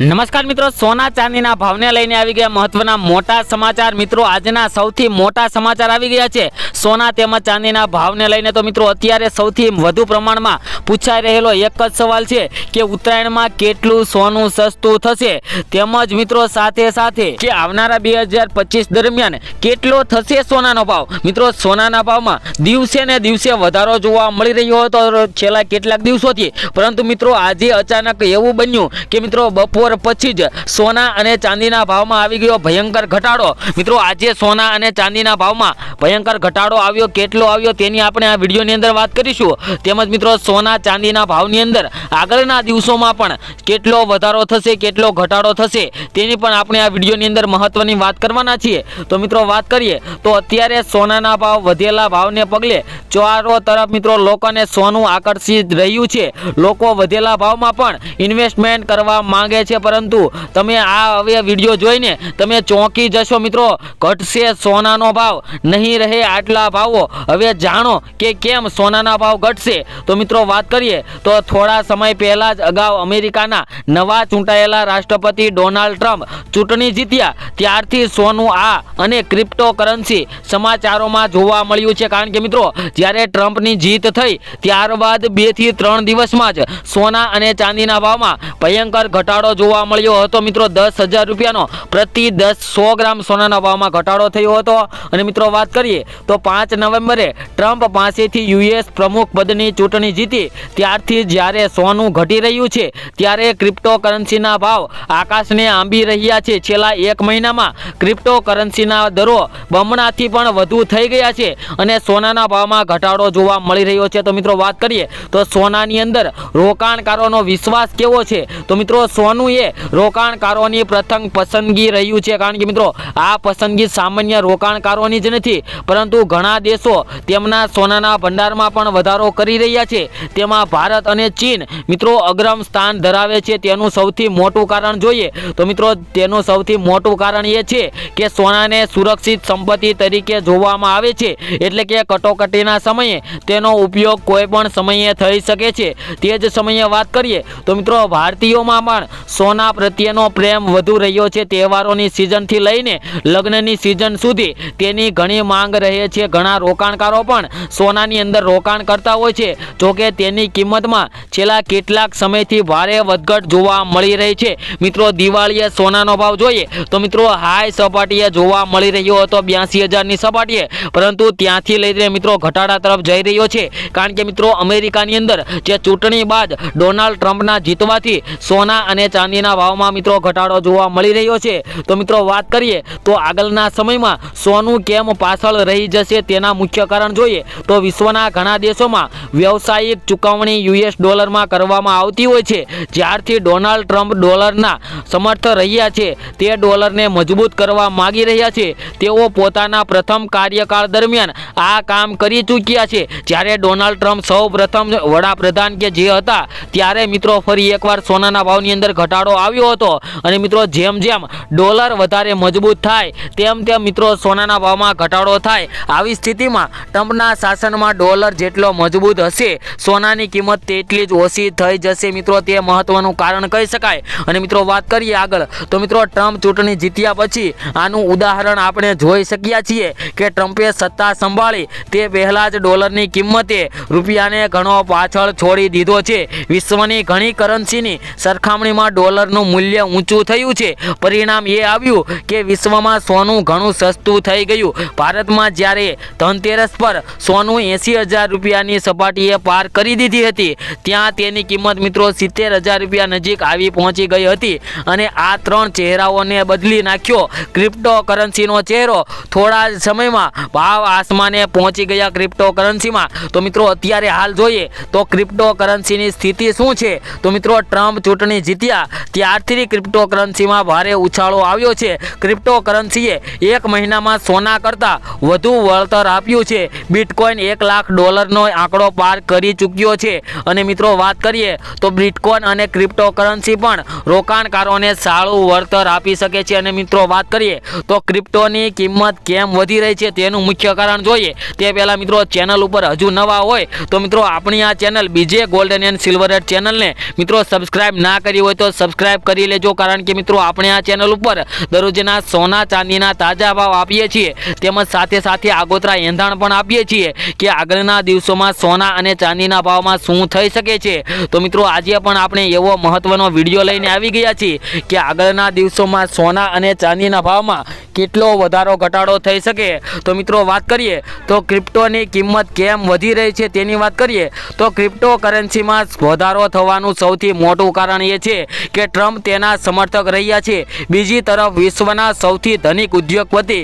નમસ્કાર મિત્રો, સોના ચાંદીના ભાવને લઈને આવી ગયા મહત્વના મોટા સમાચાર. મિત્રો, આજના સૌથી મોટા સમાચાર આવી ગયા છે. સોના તેમજ ચાંદીના ભાવને લઈને તો મિત્રો, અત્યારે સૌથી વધુ પ્રમાણમાં પૂછાઈ રહેલો એક જ સવાલ છે કે ઉત્તરાયણમાં કેટલું સોનું સસ્તું થશે? તેમજ મિત્રો, સાથે સાથે કે આવનારા બે હજાર પચીસ દરમિયાન કેટલો થશે સોનાનો ભાવ? મિત્રો, સોનાના ભાવમાં દિવસે ને દિવસે વધારો જોવા મળી રહ્યો હતો. છેલ્લા કેટલાક દિવસોથી. પરંતુ મિત્રો, આજે અચાનક એવું બન્યું કે મિત્રો, બપોર પછી જ સોના અને ચાંદીના ભાવમાં આવી ગયો ભયંકર ઘટાડો. મિત્રો, આજે સોના અને ચાંદીના ભાવમાં ભયંકર ઘટાડો આવ્યો. કેટલો આવ્યો તેની આપણે આ વિડીયોની અંદર વાત કરીશું. તેમજ મિત્રો, સોના, ચાંદીના ભાવની અંદર આગળના દિવસોમાં પણ કેટલો વધારો થશે, કેટલો ઘટાડો થશે, તેની પણ આપણે આ વિડીયોની અંદર મહત્વની વાત કરવાના છીએ. તો મિત્રો, વાત કરીએ તો અત્યારે સોનાના ભાવ વધેલા ભાવને પગલે ચારો તરફ મિત્રો, લોકોને સોનું આકર્ષિત રહ્યું છે. લોકો વધેલા ભાવમાં પણ ઇન્વેસ્ટમેન્ટ કરવા માંગે છે. પરંતુ તમે આ હવે વીડિયો જોઈને તમે ચોંકી જશો મિત્રો. ઘટશે સોનાનો ભાવ, નહીં રહે આટલા ભાવો. હવે જાણો કે કેમ સોનાના ભાવ ઘટશે. તો મિત્રો વાત કરીએ, તો થોડા સમય પહેલાં જ અગાઉ અમેરિકાના નવા ચૂંટાયેલા રાષ્ટ્રપતિ ડોનાલ્ડ ટ્રમ્પ ચૂંટણી જીત્યા. ત્યારથી સોનું આ અને ક્રિપ્ટો કરન્સી સમાચારોમાં જોવા મળ્યું છે. કારણ કે મિત્રો, જ્યારે ટ્રમ્પની જીત થઈ, ત્યારબાદ બેથી ત્રણ દિવસમાં જ સોના અને ચાંદીના ભાવમાં ભયંકર ઘટાડો જોવા મળ્યો હતો મિત્રો દસ હજાર રૂપિયાનો. પ્રતિ દસ સો ગ્રામ સોનાના ભાવમાં ઘટાડો થયો હતો. અને મિત્રો વાત કરીએ તો પાંચ નવેમ્બરે ટ્રમ્પ પાસેથી યુએસ પ્રમુખ પદની ચૂંટણી જીતી. ત્યારથી જ્યારે સોનું ઘટી રહ્યું છે, ત્યારે ક્રિપ્ટો કરન્સીના ભાવ આકાશને આંબી રહ્યા છે. છેલ્લા એક મહિનામાં ક્રિપ્ટો કરન્સીના દરો બમણાથી પણ વધુ થઈ ગયા છે અને સોનાના ભાવમાં ઘટાડો જોવા મળી રહ્યો છે. તો મિત્રો વાત કરીએ તો સોનાની અંદર રોકાણકારોનો વિશ્વાસ કેવો છે? તો મિત્રો સોનું એ રોકાણકારોની પ્રથમ પસંદગી રહ્યું છે. કારણ કે મિત્રો, આ પસંદગી સામાન્ય રોકાણકારોની જ નથી, પરંતુ ઘણા દેશો તેમના સોનાના ભંડારમાં પણ વધારો કરી રહ્યા છે. તેમાં ભારત અને ચીન મિત્રો અગ્રમ સ્થાન ધરાવે છે. તેનું સૌથી મોટું કારણ જોઈએ તો મિત્રો, તેનું સૌથી મોટું કારણ એ છે કે સોનાને સુરક્ષિત સંપત્તિ તરીકે જોવામાં આવે છે. એટલે કે કટોકટીના સમયે તેનો ઉપયોગ કોઈ પણ સમયે થઈ શકે છે. તે જ સમયે વાત કરીએ તો મિત્રો, ભારતીયોમાં પણ સોના પ્રત્યેનો પ્રેમ વધુ રહ્યો છે તહેવારોની સિઝનથી લઈને લગ્નની સિઝન સુધી. તેની ઘણી માંગ રહે છે ઘણા રોકાણકારો પણ સોનાની અંદર રોકાણ કરતા હોય છે. જોકે તેની કિંમતમાં છેલ્લા કેટલાક સમયથી ભારે વધઘટ જોવા મળી રહી છે. મિત્રો, દિવાળીએ સોનાનો ભાવ જોઈએ તો મિત્રો હાઈ સપાટીએ જોવા મળી રહ્યો હતો બ્યાસી હજારની સપાટીએ. પરંતુ ત્યાંથી લઈને મિત્રો ઘટાડા તરફ જઈ રહ્યો છે. કારણ કે મિત્રો, અમેરિકાની અંદર જે ચૂંટણી બાદ ડોનાલ્ડ ટ્રમ્પના જીતવાથી સોના અને ચાંદીના ભાવમાં મિત્રો ઘટાડો જોવા મળી રહ્યો છે. તો મિત્રો વાત કરીએ તો આગળના સમયમાં સોનું કેમ પાછળ રહી જશે તેના મુખ્ય કારણ જોઈએ. તો વિશ્વના ઘણા દેશોમાં વ્યવસાયિક ચૂકવણી યુએસ ડોલરમાં કરવામાં આવતી હોય છે. જ્યારથી ડોનાલ્ડ ટ્રમ્પ ડોલરના સમર્થ રહ્યા છે, તે ડોલરને મજબૂત કરવા માગી રહ્યા છે. તેઓ પોતાના પ્રથમ કાર્યકાળ દરમિયાન આ કામ કરી ચૂક્યા છે. જ્યારે ડોનાલ્ડ ટ્રમ્પ સૌ પ્રથમ વડાપ્રધાન કે જે હતા, ત્યારે મિત્રો ફરી એકવાર સોનાના ભાવની અંદર ઘટાડો આવ્યો હતો. અને મિત્રો, જેમ જેમ ડોલર વધારે મજબૂત થાય, તેમ તેમ મિત્રો સોનાના ભાવમાં ઘટાડો થાય. આવી સ્થિતિમાં ટ્રમ્પના શાસનમાં ડોલર જેટલો મજબૂત હશે, સોનાની કિંમત તેટલી જ ઓછી થઈ જશે મિત્રો. તે મહત્વનું કારણ કહી શકાય. અને મિત્રો, વાત કરીએ આગળ. તો મિત્રો, ટ્રમ્પ ચૂંટણી જીત્યા પછી આનું ઉદાહરણ આપણે જોઈ શક્યા છીએ કે ટ્રમ્પે સત્તા સંભાળી, તે પહેલાં જ ડોલરની કિંમતે રૂપિયાને ઘણો પાછળ છોડી દીધો છે. વિશ્વની ઘણી કરન્સીની સરખામણીમાં ડોલરનું મૂલ્ય ઊંચું થયું છે. પરિણામ એ આવ્યું કે વિશ્વમાં સોનું ઘણું સસ્તું થઈ ગયું. ભારતમાં જ્યારે ધનતેરસ પર સોનું એંસી હજાર રૂપિયાની સપાટીએ પાર કરી દીધી હતી, ત્યાં તેની કિંમત મિત્રો સિત્તેર હજાર રૂપિયા નજીક આવી પહોંચી ગઈ હતી અને આ ત્રણ ચહેરાઓને બદલી નાખ્યો. ક્રિપ્ટો કરન્સીનો ચહેરો થોડા જ સમયમાં ભાવ આસમાને પહોંચી ગયા ક્રિપ્ટો કરન્સીમાં તો મિત્રો અત્યારે હાલ જોઈએ તો ક્રિપ્ટો કરન્સીની સ્થિતિ શું છે? તો મિત્રો ટ્રમ્પ ચૂંટણી જીત્યા ત્યારથી ક્રિપ્ટોકરન્સીમાં ભારે ઉછાળો આવ્યો છે. ક્રિપ્ટોકરન્સીએ એક મહિનામાં સોના કરતાં વધુ વળતર આપ્યું છે. બિટકોઇન એક લાખ ડોલરનો આંકડો પાર કરી ચૂક્યો છે. અને મિત્રો, વાત કરીએ તો બિટકોઇન અને ક્રિપ્ટોકરન્સી પણ રોકાણકારોને સારું વળતર આપી શકે છે. અને મિત્રો, વાત કરીએ તો ક્રિપ્ટોની કિંમત કેમ વધી રહી છે તેનું મુખ્ય કારણ જોઈએ. તે પહેલાં મિત્રો, ચેનલ ઉપર હજુ નવા હોય તો મિત્રો, આપણી આ ચેનલ બીજે ગોલ્ડન એન્ડ સિલ્વર ચેનલને મિત્રો સબસ્ક્રાઇબ ના કરી હોય તો સબસ્ક્રાઇબ કરી લેજો, કારણ કે મિત્રો આપણે આ ચેનલ ઉપર દરરોજના સોના ચાંદીના તાજા ભાવ આપીએ છીએ. તેમજ સાથે સાથે આગોતરા એંધાણ પણ આપીએ છીએ કે આગળના દિવસોમાં સોના અને ચાંદીના ભાવમાં શું થઈ શકે છે. તો મિત્રો આજે પણ આપણે એવો મહત્વનો વીડિયો લઈને આવી ગયા છીએ કે આગળના દિવસોમાં સોના અને ચાંદીના ભાવમાં કેટલો વધારો, ઘટાડો થઈ શકે. તો મિત્રો વાત કરીએ, તો ક્રિપ્ટોની કિંમત કેમ વધી રહી છે તેની વાત કરીએ, તો ક્રિપ્ટો કરન્સીમાં વધારો થવાનું સૌથી મોટું કારણ એ છે કે ટ્રમ્પ તેના સમર્થક રહ્યા છે. બીજી તરફ વિશ્વના સૌથી ધનિક ઉદ્યોગપતિ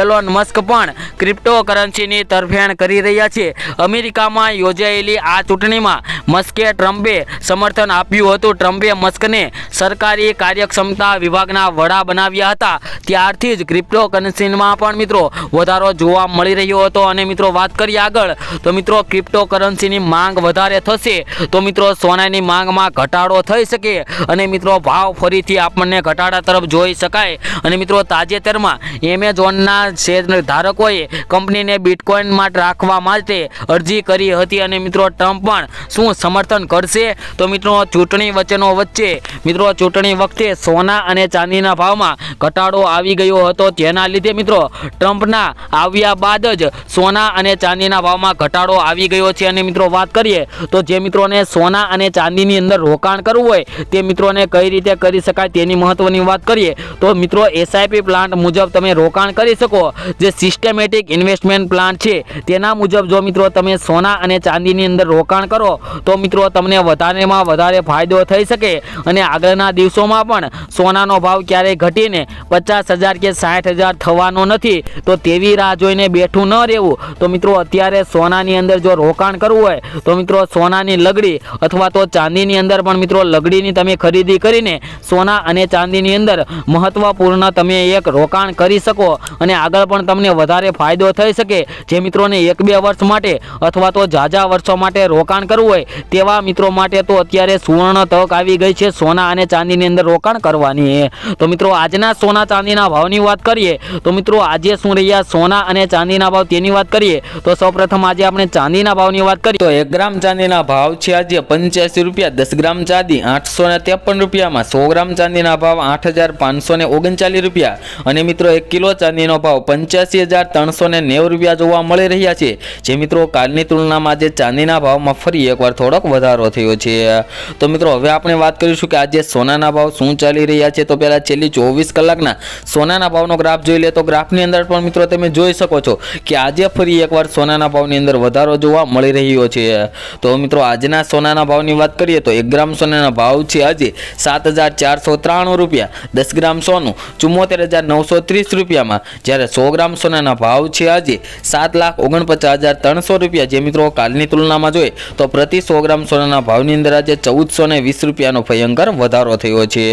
એલોન મસ્ક પણ ક્રિપ્ટોકરન્સીની તરફેણ કરી રહ્યા છે. અમેરિકામાં યોજાયેલી આ ચૂંટણીમાં મસ્કે ટ્રમ્પે સમર્થન આપ્યું હતું. ટ્રમ્પે મસ્કને સરકારી કાર્યક્ષમતા વિભાગના વડા બનાવ્યા હતા. ત્યારથી જ ક્રિપ્ટોકરન્સીમાં પણ મિત્રો વધારો જોવા મળી રહ્યો હતો. અને મિત્રો વાત કરીએ આગળ, તો મિત્રો ક્રિપ્ટોકરન્સીની માંગ વધારે થશે. તો મિત્રો સોનાની માંગમાં ઘટાડો થઈ શકે. અને મિત્રો ભાવ ફરીથી આપણને ઘટાડા તરફ જોઈ શકાય. અને મિત્રો, તાજેતરમાં એમેઝોનના શેર ધારકોએ કંપનીને બિટકોઇનમાં રાખવા માટે અરજી કરી હતી. અને મિત્રો, ટ્રમ્પ પણ શું સમર્થન કરશે? તો મિત્રો, ચૂંટણી વચ્ચેનો વચ્ચે, મિત્રો, ચૂંટણી વખતે સોના અને ચાંદીના ભાવમાં ઘટાડો આવી ગયો હતો. તેના લીધે મિત્રો, ટ્રમ્પના આવ્યા બાદ જ સોના અને ચાંદીના ભાવમાં ઘટાડો આવી ગયો છે. અને મિત્રો, વાત કરીએ તો જે મિત્રોને સોના અને ચાંદીની અંદર રોકાણ કરવું હોય, તે મિત્રોને કઈ રીતે કરી શકાય તેની મહત્વની વાત કરીએ, તો મિત્રો એસઆઈપી પ્લાન્ટ મુજબ તમે રોકાણ કરી શકો. જે સિસ્ટમેટિક ઇન્વેસ્ટમેન્ટ પ્લાન છે, તેના મુજબ જો મિત્રો તમે સોના અને ચાંદીની અંદર રોકાણ કરો, તો મિત્રો તમને વધારેમાં વધારે ફાયદો થઈ શકે. અને આગળના દિવસોમાં પણ સોનાનો ભાવ ક્યારેય ઘટીને પચાસ હજાર કે સાઠ હજાર થવાનો નથી, તો તેવી રાહ જોઈને બેઠું ન રહેવું. તો મિત્રો અત્યારે સોનાની અંદર જો રોકાણ કરવું હોય, તો મિત્રો સોનાની લગડી અથવા તો ચાંદીની અંદર પણ મિત્રો લગડીની તમે ખરીદી કરીને સોના અને ચાંદીની અંદર મહત્વપૂર્ણ તમે એક રોકાણ કરી શકો અને આગળ પણ તમને વધારે ફાયદો થઈ શકે. જે મિત્રોને એક બે વર્ષ માટે અથવા તો ઝાઝા વર્ષો માટે રોકાણ કરવું હોય, તેવા મિત્રો માટે તો અત્યારે સુવર્ણ તક આવી ગઈ છે સોના અને ચાંદીની અંદર રોકાણ કરવાની. તો મિત્રો, આજના સોના ચાંદીના ભાવની વાત કરીએ, તો મિત્રો, આજે શું રહ્યા? સોના અને ચાંદીના ભાવ તેની વાત કરીએ, તો સૌપ્રથમ આજે આપણે ચાંદીના ભાવની વાત કરીએ. તો એક ગ્રામ ચાંદીના ભાવ છે આજે પંચ્યાસી રૂપિયા, દસ ગ્રામ ચાંદી આઠસો ને ત્રેપન રૂપિયામાં સો ગ્રામ ચાંદીના ભાવ આઠ હજાર પાંચસો ઓગણચાલીસ રૂપિયા. અને મિત્રો, એક કિલો ચાંદીનો ભાવ પંચ્યાસી હજાર ત્રણસો નેવું રૂપિયા જોવા મળી રહ્યા છે. જે મિત્રો, કાલની તુલનામાં આજે ચાંદીના ભાવમાં ફરી એકવાર થોડોક વધારો થયો છે. તો મિત્રો, હવે આપણે વાત કરીશું કે આજે સોનાના ભાવ શું ચાલી રહ્યા છે. તો પહેલાં છેલ્લી ચોવીસ કલાકના સોનાના ભાવનો ગ્રાફ જોઈ લે. તો ગ્રાફની અંદર પણ મિત્રો, તમે જોઈ શકો છો કે આજે ફરી એકવાર સોનાના ભાવની અંદર વધારો જોવા મળી રહ્યો છે. તો મિત્રો, આજના સોનાના ભાવની વાત કરીએ તો એક ગ્રામ સોનાના ભાવ છે આજે સાત હજાર ચારસો ત્રાણું રૂપિયા. દસ ગ્રામ સોનું, ચુમ્મોતેર હજાર નવસો ત્રીસ રૂપિયામાં. જ્યારે સો ગ્રામ સોનાના ભાવ છે આજે સાત લાખ ઓગણપચાસ હજાર ત્રણસો રૂપિયા. જે મિત્રો કાલની તુલનામાં જોઈએ, તો પ્રતિ સો ગ્રામ સોનાના ભાવની અંદર આજે ચૌદસો ને વીસ રૂપિયાનો ભયંકર વધારો થયો છે.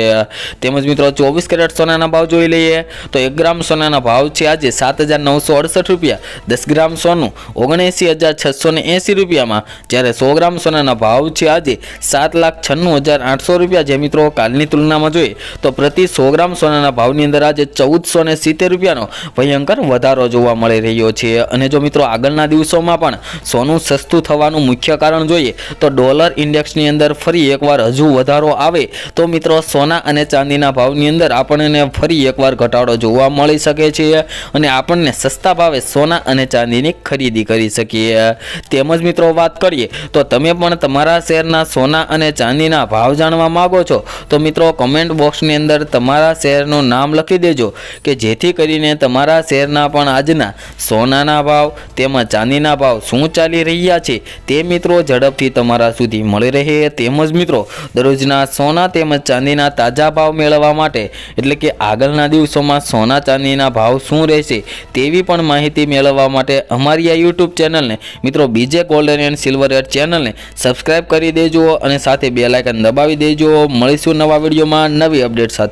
તેમજ મિત્રો, ચોવીસ કેરેટ સોનાના ભાવ જોઈ લઈએ, તો એક ગ્રામ સોનાના ભાવ છે આજે સાત હજાર નવસો અડસઠ રૂપિયા. દસ ગ્રામ સોનું ઓગણએંસી હજાર છસો ને એંસી રૂપિયામાં. જ્યારે સો ગ્રામ સોનાના ભાવ છે આજે સાત લાખ છન્નું હજાર આઠસો રૂપિયા. જે મિત્રો, કાલની તુલનામાં જોઈએ તો પ્રતિ સો ગ્રામ સોનાના ભાવની અંદર આજે ચૌદસો ને સિત્તેર રૂપિયાનો ભયંકર વધારો જોવા મળી રહ્યો છે. અને જો મિત્રો, આગળના દિવસોમાં પણ સોનું સસ્તું થવાનું મુખ્ય કારણ જોઈએ તો ડોલર ઇન્ડેક્સની અંદર ફરી એકવાર હજુ વધારો આવે તો મિત્રો, સોના અને ચાંદીના ભાવની અંદર આપણને ફરી એકવાર ઘટાડો જોવા મળી શકે છે અને આપણને સસ્તા ભાવે સોના અને ચાંદીની ખરીદી કરી શકીએ. તેમજ મિત્રો, વાત કરીએ તો તમે પણ તમારા શહેરના સોના અને ચાંદીના ભાવ જાણવા માગો છો તો મિત્રો કમેન્ટ બોક્સની અંદર તમારા શહેરનું નામ લખી દેજો કે જેથી કરીને તમારા શહેરના પણ આજના સોનાના ભાવ તેમજ ચાંદીના ભાવ શું ચાલી રહ્યા છે તે મિત્રો ઝડપથી તમારા સુધી મળી રહે. તેમજ મિત્રો, દરરોજના સોના તેમજ ચાંદીના તાજા ભાવ મેળવવા માટે, એટલે કે આગળના દિવસોમાં સોના ચાંદીના ભાવ શું રહેશે તેવી પણ માહિતી મેળવવા માટે અમારી આ યુટ્યુબ ચેનલને, મિત્રો, બીજે ગોલ્ડન એન્ડ સિલ્વર એડ ચેનલને સબસ્ક્રાઈબ કરી દેજો અને સાથે બે લાઇકન દબાવી દેજો. મળીશું નવા વિડીયોમાં નવી અપડેટ સાથે.